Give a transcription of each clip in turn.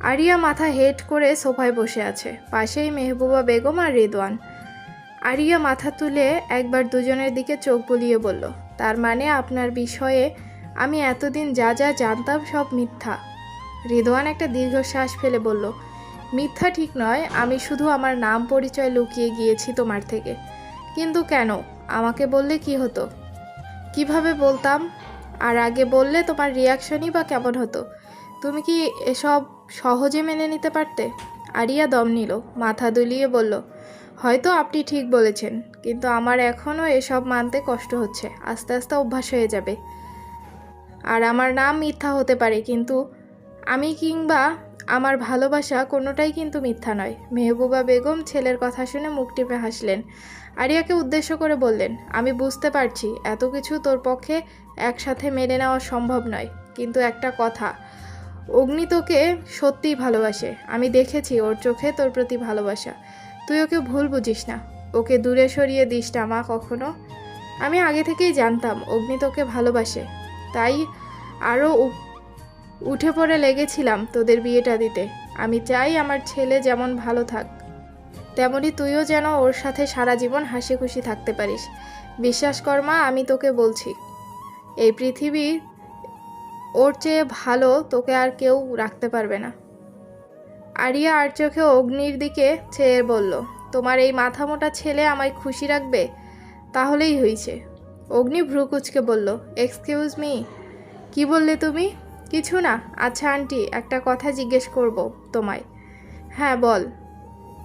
Area মাথা head করে সোফায় বসে আছে। পাশেই মেহবুবা বেগম আর রিদওয়ান। আরিয়া মাথা তুলে একবার দুজনের দিকে চোখ বুলিয়ে বলল, তার মানে আপনার বিষয়ে আমি এতদিন যা যা জানতাম সব মিথ্যা? রিদওয়ান একটা দীর্ঘশ্বাস ফেলে বলল, মিথ্যা ঠিক নয়, আমি শুধু আমার নাম পরিচয় লুকিয়ে গিয়েছি তোমার থেকে। কিন্তু কেন? আমাকে বললে কি হতো? কীভাবে বলতাম? আর আগে বললে তোমার রিয়াকশনই বা কেমন হতো? তুমি কি এসব সহজে মেনে নিতে পারতে? আরিয়া দম নিল, মাথা দুলিয়ে বলল, হয়তো আপনি ঠিক বলেছেন, কিন্তু আমার এখনও এসব মানতে কষ্ট হচ্ছে। আস্তে আস্তে অভ্যাস হয়ে যাবে। আর আমার নাম মিথ্যা হতে পারে, কিন্তু আমি কিংবা আমার ভালোবাসা কোনোটাই কিন্তু মিথ্যা নয়। মেহবুবা বেগম ছেলের কথা শুনে মুখ টিপে হাসলেন। আরিয়াকে উদ্দেশ্য করে বললেন, আমি বুঝতে পারছি, এত কিছু তোর পক্ষে একসাথে মেনে নেওয়া সম্ভব নয়, কিন্তু একটা কথা অগ্নি তোকে সত্যিই ভালোবাসে। আমি দেখেছি ওর চোখে তোর প্রতি ভালোবাসা। তুই ওকে ভুল বুঝিস না। ওকে দূরে সরিয়ে দিস না মা কখনো। আমি আগে থেকেই জানতাম অগ্নি তোকে ভালোবাসে। তাই আরও উঠে পড়ে লেগেছিলাম তোদের বিয়েটা দিতে। আমি চাই আমার ছেলে যেমন ভালো থাক, তেমনি তুইও যেন ওর সাথে সারা জীবন হাসি খুশি থাকতে পারিস। বিশ্বাস কর মা, আমি তোকে বলছি। এই পৃথিবী ওর চেয়ে ভালো তোকে আর কেউ রাখতে পারবে না। আরিয়া আর চোখে অগ্নির দিকে চেয়ে বলল, তোমার এই মাথা মোটা ছেলে আমায় খুশি রাখবে? তাহলেই হয়েছে অগ্নি ভ্রুকুচকে বলল এক্সকিউজ মি কি বললে তুমি? কিছু না আচ্ছা আন্টি, একটা কথা জিজ্ঞেস করব তোমায়। হ্যাঁ বল।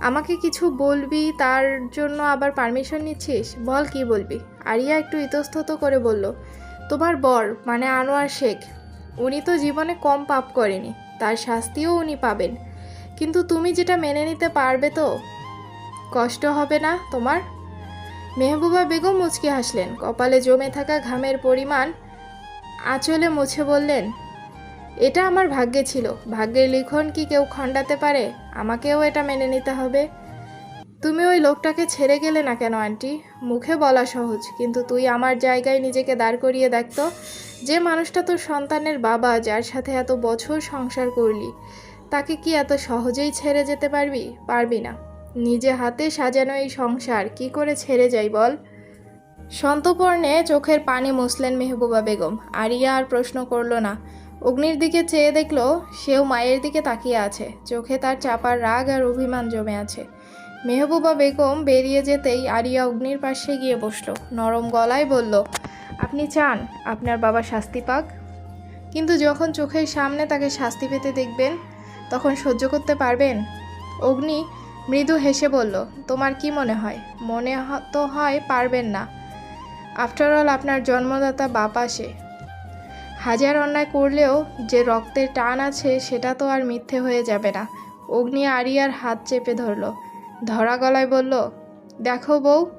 আমাকে কিছু বলবি, তার জন্য আবার পারমিশন নিচ্ছিস? বল কি বলবি? আরিয়া একটু ইতস্তত করে বলল, তোমার বর মানে আনোয়ার শেখ। উনি তো জীবনে কম পাপ করেনি, তার শাস্তিও উনি পাবেন। কিন্তু তুমি যেটা মেনে নিতে পারবে তো? কষ্ট হবে না তোমার? মেহবুবা বেগম মুচকি হাসলেন, কপালে জমে থাকা ঘামের পরিমাণ আঁচলে মুছে বললেন, এটা আমার ভাগ্যে ছিল, ভাগ্যের লিখন কি কেউ খণ্ডাতে পারে? আমাকেও এটা মেনে নিতে হবে। তুমি ওই লোকটাকে ছেড়ে গেলে না কেন, আন্টি? মুখে বলা সহজ, কিন্তু তুই আমার জায়গায় নিজেকে দাঁড় করিয়ে দেখত যে মানুষটা তোর সন্তানের বাবা, যার সাথে এত বছর সংসার করলি, তাকে কি এত সহজেই ছেড়ে যেতে পারবি? পারবি না। নিজে হাতে সাজানো এই সংসার, কি করে ছেড়ে যাই বল? সন্তপর্ণে চোখের পানি মুছলেন মেহবুবা বেগম। আরিয়া আর প্রশ্ন করল না। অগ্নির দিকে চেয়ে দেখল, সেও মায়ের দিকে তাকিয়ে আছে। চোখে তার চাপার রাগ আর অভিমান জমে আছে। মেহবুবা বেগম বেরিয়ে যেতেই আরিয়া অগ্নির পাশে গিয়ে বসল, নরম গলায় বলল, আপনি চান আপনার বাবা শাস্তি পাক? কিন্তু যখন চোখের সামনে তাকে শাস্তি পেতে দেখবেন, তখন সহ্য করতে পারবেন? অগ্নি মৃদু হেসে বলল, তোমার কি মনে হয়? মনে তো হয় পারবেন না। আফটার অল আপনার জন্মদাতা বাপ আসে। হাজার অন্যায় করলেও যে রক্তের টান আছে, সেটা তো আর মিথ্যে হয়ে যাবে না। অগ্নি আরিয়ার হাত চেপে ধরলো। ধরা গলায় বলল, দেখো বউ,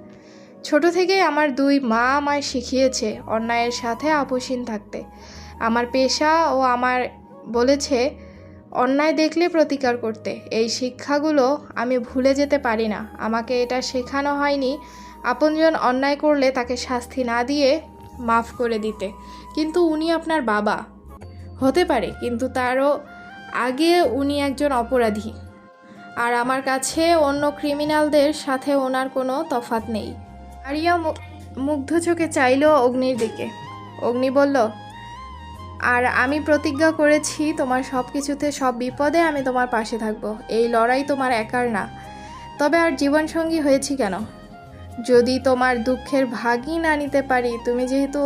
ছোট থেকেই আমার দুই মা আমায় শিখিয়েছে অন্যায়ের সাথে আপোষহীন থাকতে। আমার পেশা ও আমার বলেছে অন্যায় দেখলে প্রতিকার করতে। এই শিক্ষাগুলো আমি ভুলে যেতে পারি না। আমাকে এটা শেখানো হয়নি। আপনজন অন্যায় করলে তাকে শাস্তি না দিয়ে মাফ করে দিতে। কিন্তু উনি আপনার বাবা। হতে পারে, কিন্তু তারও আগে উনি একজন অপরাধী। আর আমার কাছে অন্য ক্রিমিনালদের সাথে ওনার কোনো তফাত নেই। আরিয়া মুগ্ধ চোখে চাইল অগ্নির দিকে। অগ্নি বলল, আর আমি প্রতিজ্ঞা করেছি তোমার সব কিছুতে সব বিপদে আমি তোমার পাশে থাকব। এই লড়াই তোমার একার না। তবে আর জীবনসঙ্গী হয়েছি কেন? যদি তোমার দুঃখের ভাগই না নিতে পারি, তুমি যেহেতু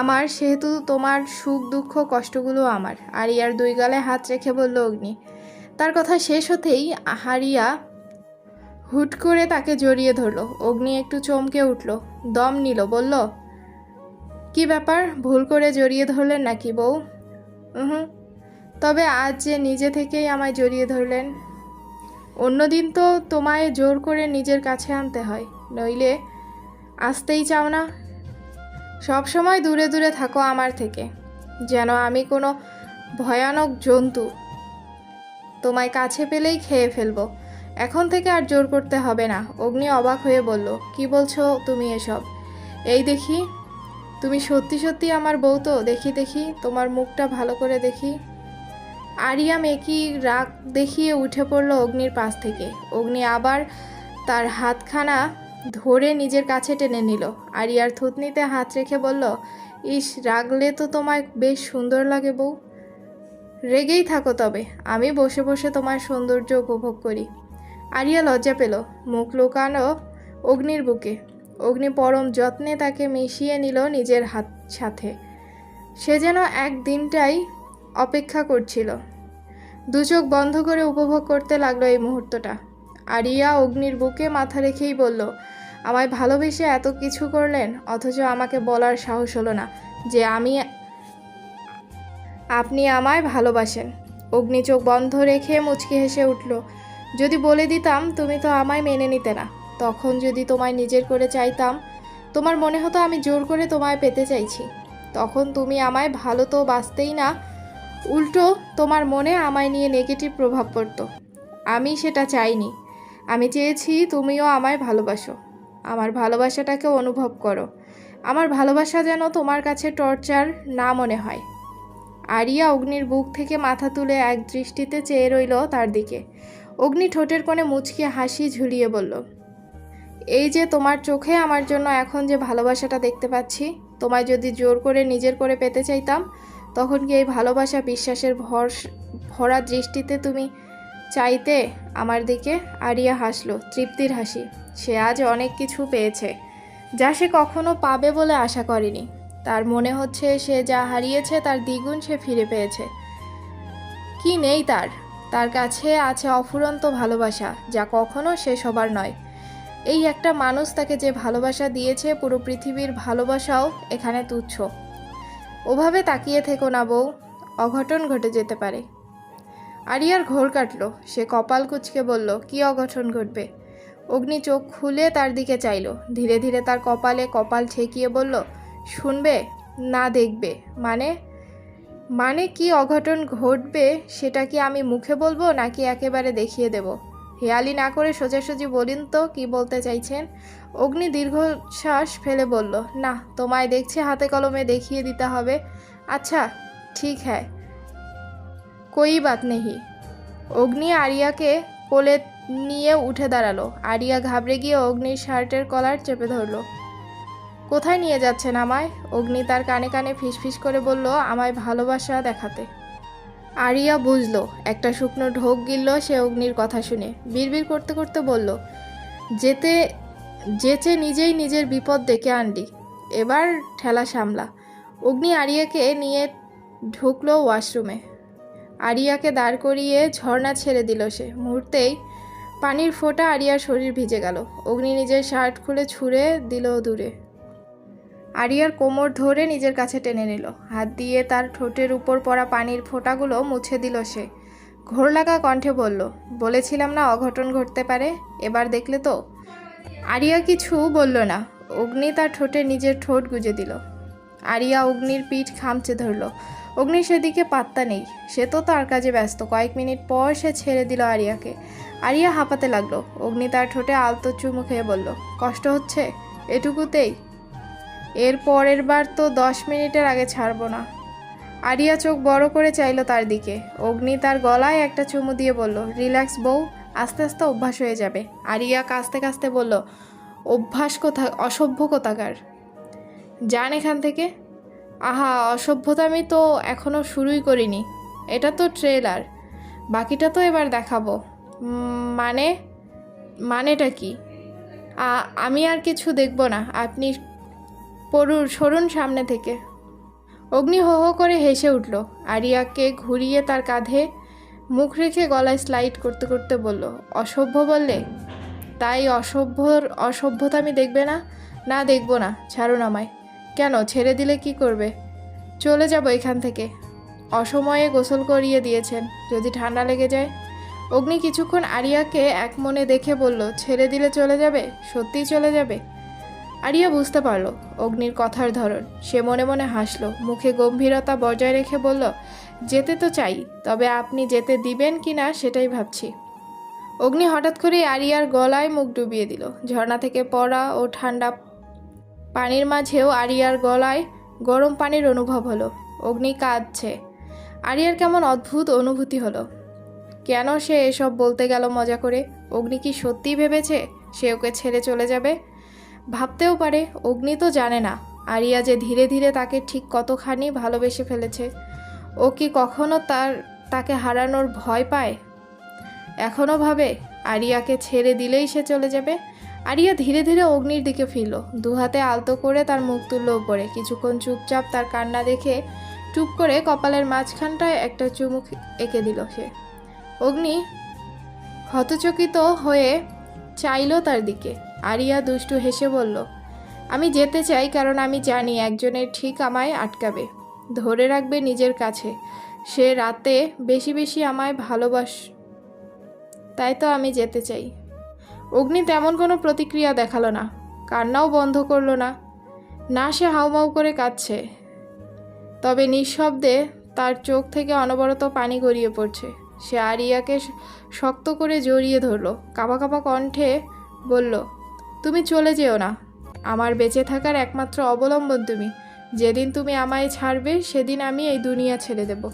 আমার, সেহেতু তোমার সুখ দুঃখ কষ্টগুলো আমার। আরিয়ার দুই গালে হাত রেখে বলল অগ্নি তার কথা শেষ হতেই হারিয়া হুট করে তাকে জড়িয়ে ধরলো। অগ্নি একটু চমকে উঠল। দম নিল, বলল, কি ব্যাপার? ভুল করে জড়িয়ে ধরলেন নাকি বউ? হুম তবে আজ যে নিজে থেকেই আমায় জড়িয়ে ধরলেন, অন্যদিন তো তোমায় জোর করে নিজের কাছে আনতে হয়। নইলে আসতেই চাও না? সব সময় দূরে দূরে থাকো আমার থেকে। যেন আমি কোনো ভয়ানক জন্তু তোমায় কাছে পেলেই খেয়ে ফেলব। এখন থেকে আর জোর করতে হবে না। অগ্নি অবাক হয়ে বলল, কি বলছো তুমি এসব? এই দেখি, তুমি সত্যি সত্যি আমার বউ তো? দেখি দেখি, তোমার মুখটা ভালো করে দেখি। আরিয়া মেকি রাগ দেখিয়ে উঠে পড়ল অগ্নির পাশ থেকে। অগ্নি আবার তার হাতখানা ধরে নিজের কাছে টেনে নিল। আরিয়ার থুতনিতে হাত রেখে বলল, ইস, রাগলে তো তোমায় বেশ সুন্দর লাগে বউ। রেগেই থাকো তবে, আমি বসে বসে তোমার সৌন্দর্য উপভোগ করি। আরিয়া লজ্জা পেল, মুখ লুকানো অগ্নির বুকে। অগ্নি পরম যত্নে তাকে মিশিয়ে নিল নিজের হাত সাথে। সে যেন এক দিনটাই অপেক্ষা করছিল। দু চোখ বন্ধ করে উপভোগ করতে লাগল এই মুহূর্তটা। আরিয়া অগ্নির বুকে মাথা রেখেই বলল, আমায় ভালোবেসে এত কিছু করলেন, অথচ আমাকে বলার সাহস হলো না যে আমি আপনি আমায় ভালোবাসেন। অগ্নি চোখ বন্ধ রেখে মুচকি হেসে উঠল, যদি বলে দিতাম তুমি তো আমায় মেনে নিতে না। তখন যদি তোমায় নিজের করে চাইতাম, তোমার মনে হতো আমি জোর করে তোমায় পেতে চাইছি। তখন তুমি আমায় ভালো তো বাঁচতেই না, উল্টো তোমার মনে আমায় নিয়ে নেগেটিভ প্রভাব পড়তো। আমি সেটা চাইনি। আমি চেয়েছি তুমিও আমায় ভালোবাসো। আমার ভালোবাসাটাকে অনুভব করো। আমার ভালোবাসা যেন তোমার কাছে টর্চার না মনে হয়। আরিয়া অগ্নির বুক থেকে মাথা তুলে এক দৃষ্টিতে চেয়ে রইল তার দিকে। অগ্নি ঠোঁটের কোণে মুচকি হাসি ঝুলিয়ে বলল, এই যে তোমার চোখে আমার জন্য এখন যে ভালোবাসাটা দেখতে পাচ্ছি, তোমায় যদি জোর করে নিজের করে পেতে চাইতাম, তখন কি এই ভালোবাসা বিশ্বাসের ভর, ভরা দৃষ্টিতে তুমি চাইতে? আমার দিকে আরিয়া হাসলো, তৃপ্তির হাসি। সে আজ অনেক কিছু পেয়েছে, যা সে কখনো পাবে বলে আশা করেনি। তার মনে হচ্ছে সে যা হারিয়েছে তার দ্বিগুণ সে ফিরে পেয়েছে। কি নেই তার? তার কাছে আছে অফুরন্ত ভালোবাসা, যা কখনো শেষ হবার নয়। এই একটা মানুষ তাকে যে ভালোবাসা দিয়েছে, পুরো পৃথিবীর ভালোবাসাও এখানে তুচ্ছ। ওভাবে তাকিয়ে থেকো না বউ, অঘটন ঘটে যেতে পারে। আরিয়ার ঘোর কাটলো, সে কপাল কুচকে বলল, কি অঘটন ঘটবে? অগ্নি চোখ খুলে তার দিকে চাইল, ধীরে ধীরে তার কপালে কপাল ঠেকিয়ে বলল শুনবে, না দেখবে মানে? মানে কি অঘটন ঘটবে সেটা কি আমি মুখে বলব নাকি একেবারে দেখিয়ে দেব? হেয়ালি না করে সোজাসুজি বলিন তো কি বলতে চাইছেন? অগ্নি দীর্ঘশ্বাস ফেলে বলল, না, তোমায় দেখছে, হাতে কলমে দেখিয়ে দিতে হবে। আচ্ছা ঠিক হ্যাঁ কই বাত নেহি? অগ্নি আরিয়াকে কোলে নিয়ে উঠে দাঁড়াল। আরিয়া ঘাবড়ে গিয়ে অগ্নির শার্টের কলার চেপে ধরলো। কোথায় নিয়ে যাচ্ছেন আমায়? অগ্নি তার কানে কানে ফিসফিস করে বলল, আমায় ভালোবাসা দেখাতে। আরিয়া বুঝলো, একটা শুকনো ঢোক গিলল সে অগ্নির কথা শুনে। বিড়বিড় করতে করতে বলল, যেতে, যেচে নিজেই নিজের বিপদ ডেকে আনলি। এবার ঠেলা সামলা। অগ্নি আরিয়াকে নিয়ে ঢুকলো ওয়াশরুমে। আরিয়াকে দাঁড় করিয়ে ঝর্ণা ছেড়ে দিল সে। মুহূর্তেই পানির ফোঁটা আরিয়ার শরীর ভিজে গেল। অগ্নি নিজের শার্ট খুলে ছুঁড়ে দিল দূরে। আরিয়ার কোমর ধরে নিজের কাছে টেনে নিল। হাত দিয়ে তার ঠোঁটের উপর পড়া পানির ফোঁটাগুলো মুছে দিল সে। ঘোর লাগা কণ্ঠে বলল, বলেছিলাম না অঘটন ঘটতে পারে? এবার দেখলে তো? আরিয়া কিছু বলল না। অগ্নি তার ঠোঁটে নিজের ঠোঁট গুজে দিল। আরিয়া অগ্নির পিঠ খামচে ধরল। অগ্নি সেদিকে পাত্তা নেই। সে তো তার কাজে ব্যস্ত। কয়েক মিনিট পর সে ছেড়ে দিল আরিয়াকে। আরিয়া হাঁপাতে লাগল। অগ্নি তার ঠোঁটে আলতো চুমু খেয়ে বলল, কষ্ট হচ্ছে? এটুকুতেই? এর পরের বার তো দশ মিনিটের আগে ছাড়বো না। আরিয়া চোখ বড় করে চাইলো তার দিকে। অগ্নি তার গলায় একটা চুমু দিয়ে বলল, রিল্যাক্স বউ, আস্তে আস্তে অভ্যাস হয়ে যাবে। আরিয়া কাস্তে কাস্তে বলল, অভ্যাস কোথা, অসভ্য কোথাকার? যান এখান থেকে? আহা অসভ্যতামি তো এখনও শুরুই করিনি। এটা তো ট্রেলার বাকিটা তো এবার দেখাবো। মানে মানেটা কি? আমি আর কিছু দেখব না। আপনি পড়ুন সরুন সামনে থেকে। অগ্নি হো হো করে হেসে উঠল। আরিয়াকে ঘুরিয়ে তার কাঁধে মুখ রেখে গলায় স্লাইড করতে করতে বলল, অসভ্য বললে? তাই অসভ্যর অসভ্যতামি দেখবে না? না, দেখব না। ছাড়ুন আমায়। কেন? ছেড়ে দিলে কি করবে? চলে যাব এখান থেকে। অসময়ে গোসল করিয়ে দিয়েছেন। যদি ঠান্ডা লেগে যায়? অগ্নি কিছুক্ষণ আরিয়াকে এক মনে দেখে বলল, ছেড়ে দিলে চলে যাবে? সত্যিই চলে যাবে? আরিয়া বুঝতে পারল অগ্নির কথার ধরন। সে মনে মনে হাসলো, মুখে গম্ভীরতা বজায় রেখে বলল, যেতে তো চাই, তবে আপনি যেতে দিবেন কি না সেটাই ভাবছি। অগ্নি হঠাৎ করে আরিয়ার গলায় মুখ ডুবিয়ে দিল। ঝর্ণা থেকে পড়া ও ঠান্ডা পানির মাঝেও আরিয়ার গলায় গরম পানির অনুভব হলো। অগ্নি কাঁদছে। আরিয়ার কেমন অদ্ভুত অনুভূতি হলো। কেন সে এসব বলতে গেল মজা করে? অগ্নি কি সত্যিই ভেবেছে সে ওকে ছেড়ে চলে যাবে? ভাবতেও পারে, অগ্নি তো জানে না। আরিয়া যে ধীরে ধীরে তাকে ঠিক কতখানি ভালোবেসে ফেলেছে, ও কি কখনো তার, তাকে হারানোর ভয় পায়? এখনও ভাবে, আরিয়াকে ছেড়ে দিলেই সে চলে যাবে? আরিয়া ধীরে ধীরে অগ্নির দিকে ফিরল দু হাতে আলতো করে তার মুখ তুলল উপরে। কিছুক্ষণ চুপচাপ তার কান্না দেখে চুপ করে কপালের মাঝখানটায় একটা চুমুক এঁকে দিল সে। অগ্নি হতচকিত হয়ে চাইল তার দিকে। আরিয়া দুষ্টু হেসে বলল, আমি যেতে চাই কারণ আমি জানি একজনের ঠিক আমায় আটকাবে। ধরে রাখবে নিজের কাছে। সে রাতে বেশি বেশি আমায় ভালোবাস তাই তো আমি যেতে চাই অগ্নি তেমন কোনো প্রতিক্রিয়া দেখাল না। কান্নাও বন্ধ করল না। না, সে হাউমাউ করে কাঁদছে। তবে নিঃশব্দে তার চোখ থেকে অনবরত পানি গড়িয়ে পড়ছে। সে আরিয়াকে শক্ত করে জড়িয়ে ধরলো। কাঁপা কাঁপা কণ্ঠে বলল তুমি চলে যেও না। আমার বেঁচে থাকার একমাত্র অবলম্বন তুমি। যেদিন তুমি আমায় ছাড়বে, সেদিন আমি এই দুনিয়া ছেড়ে দেব।